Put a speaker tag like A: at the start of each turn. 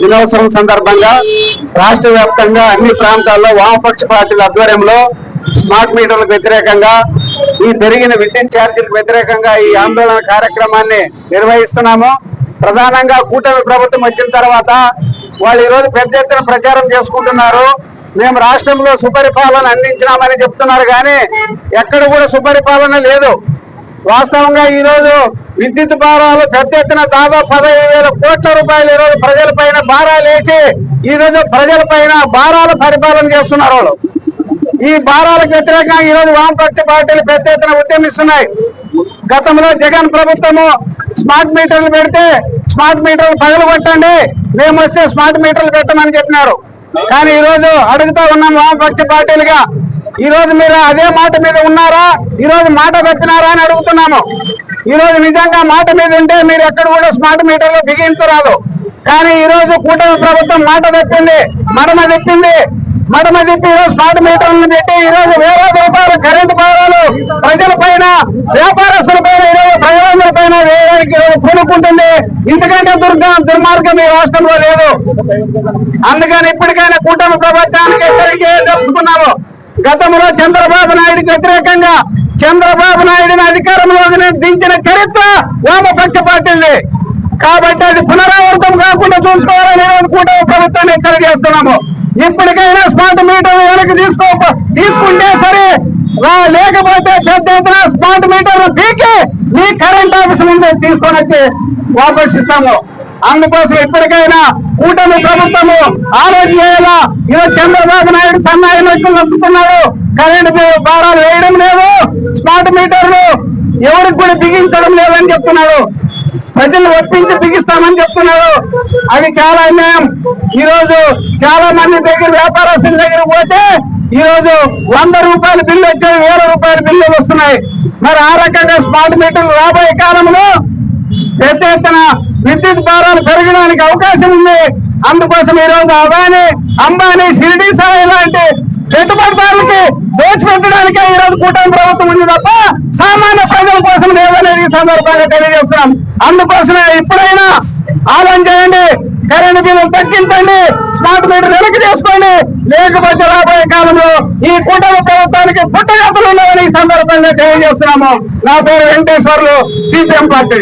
A: దినోత్సవం సందర్భంగా రాష్ట్ర వ్యాప్తంగా అన్ని ప్రాంతాల్లో వామపక్ష పార్టీల ఆధ్వర్యంలో స్మార్ట్ మీటర్లకు వ్యతిరేకంగా ఈ పెరిగిన విద్యుత్ ఛార్జీలకు వ్యతిరేకంగా ఈ ఆందోళన కార్యక్రమాన్ని నిర్వహిస్తున్నాము. ప్రధానంగా కూటమి ప్రభుత్వం వచ్చిన తర్వాత వాళ్ళు ఈరోజు పెద్ద ఎత్తున ప్రచారం చేసుకుంటున్నారు. మేము రాష్ట్రంలో సుపరిపాలన అందించినామని చెప్తున్నారు కానీ ఎక్కడ కూడా సుపరిపాలన లేదు. వాస్తవంగా ఈ రోజు విద్యుత్ భారాలు పెద్ద ఎత్తున దాదాపు పదహైదు వేల కోట్ల రూపాయలు ఈ రోజు ప్రజల పైన భారాలు వేసి ఈ రోజు ప్రజల పైన భారాల పరిపాలన చేస్తున్నారు వాళ్ళు. ఈ భారాలకు వ్యతిరేకంగా ఈ రోజు వామపక్ష పార్టీలు పెద్ద ఎత్తున ఉద్యమిస్తున్నాయి. గతంలో జగన్ ప్రభుత్వము స్మార్ట్ మీటర్లు పెడితే స్మార్ట్ మీటర్లు పగలు కొట్టండి మేము వస్తే స్మార్ట్ మీటర్లు పెట్టమని చెప్పినారు. కానీ ఈ రోజు అడుగుతా ఉన్నాం వామపక్ష పార్టీలుగా ఈ రోజు మీరు అదే మాట మీద ఉన్నారా? ఈ రోజు మాట పెట్టినారా అని అడుగుతున్నాము. ఈ రోజు నిజంగా మాట మీద ఉంటే మీరు ఎక్కడ కూడా స్మార్ట్ మీటర్లో బిగించరాదు. కానీ ఈ రోజు కూటమి ప్రభుత్వం మాట తెప్పింది మడమ తెప్పింది. మడమ తిప్పి స్మార్ట్ మీటర్లను పెట్టి ఈ రోజు వేరే రూపాయలు కరెంటు భారాలు ప్రజల పైన వ్యాపారస్తుల పైన ఈ రోజు ప్రజలందరి పైన వేయడానికి పూనుకుంటుంది. ఇంతకంటే దుర్గం దుర్మార్గం ఈ రాష్ట్రంలో లేదు. అందుకని ఇప్పటికైనా కూటమి ప్రభుత్వానికి హెచ్చరిక తెలుసుకున్నాము? గతంలో చంద్రబాబు నాయుడుకి వ్యతిరేకంగా చంద్రబాబు నాయుడుని అధికారంలోకి దించిన చరిత్ర వామపక్ష పార్టీది కాబట్టి అది పునరావృతం కాకుండా చూసుకోవాలని ఈరోజు కూటమి ప్రభుత్వాన్ని హెచ్చరిక చేస్తున్నాము. ఇప్పటికైనా స్మార్ట్ మీటర్ వెనక్కి తీసుకో తీసుకుంటే సరే లేకపోతే పెద్ద ఎత్తున స్మార్ట్ మీటర్ పీకి మీ కరెంట్ ఆఫీస్ ముందే తీసుకొని వచ్చి వాపసిస్తాము అందుకోసం ఇప్పటికైనా కూటమి ప్రభుత్వము ఆలోచన చేయాలా ఈరోజు చంద్రబాబు నాయుడు సన్నాయి నొక్కులు నొక్కుతున్నాడు. కరెంటు భారాలు వేయడం లేదు. స్మార్ట్ మీటర్లు ఎవరికి కూడా బిగించడం లేదని చెప్తున్నాడు. ప్రజలు ఒప్పించి బిగిస్తామని చెప్తున్నారు అది చాలా అన్యాయం. ఈరోజు చాలా మంది దగ్గర వ్యాపారస్తుల దగ్గర పోతే ఈ రోజు వంద రూపాయల బిల్లు వచ్చాయి వేల రూపాయల బిల్లు వస్తున్నాయి. మరి ఆ రకంగా స్మార్ట్ మీటర్లు రాబోయే కాలంలో పెద్ద ఎత్తున విద్యుత్ భారాలు పెరగడానికి అవకాశం ఉంది. అందుకోసం ఈ రోజు అదాని అంబానీ షిరిడి సాయి లాంటి పెట్టుబడిదారులకి దోచిపెట్టడానికే ఈ రోజు కూటమి ప్రభుత్వం ఉంది తప్ప సామాన్య ప్రజల కోసం లేదనేది ఈ సందర్భంగా తెలియజేస్తున్నాం. అందుకోసమే ఇప్పుడైనా ఆలయం చేయండి కరెంటు బిల్లు తగ్గించండి స్మార్ట్ మీటర్ వెనక్కి చేసుకోండి లేకపోతే రాబోయే కాలంలో ఈ కూటమి ప్రభుత్వానికి పుట్టగతలు ఉన్నాయని ఈ సందర్భంగా తెలియజేస్తున్నాము. నా పేరు వెంకటేశ్వర్లు సిపిఎం పార్టీ.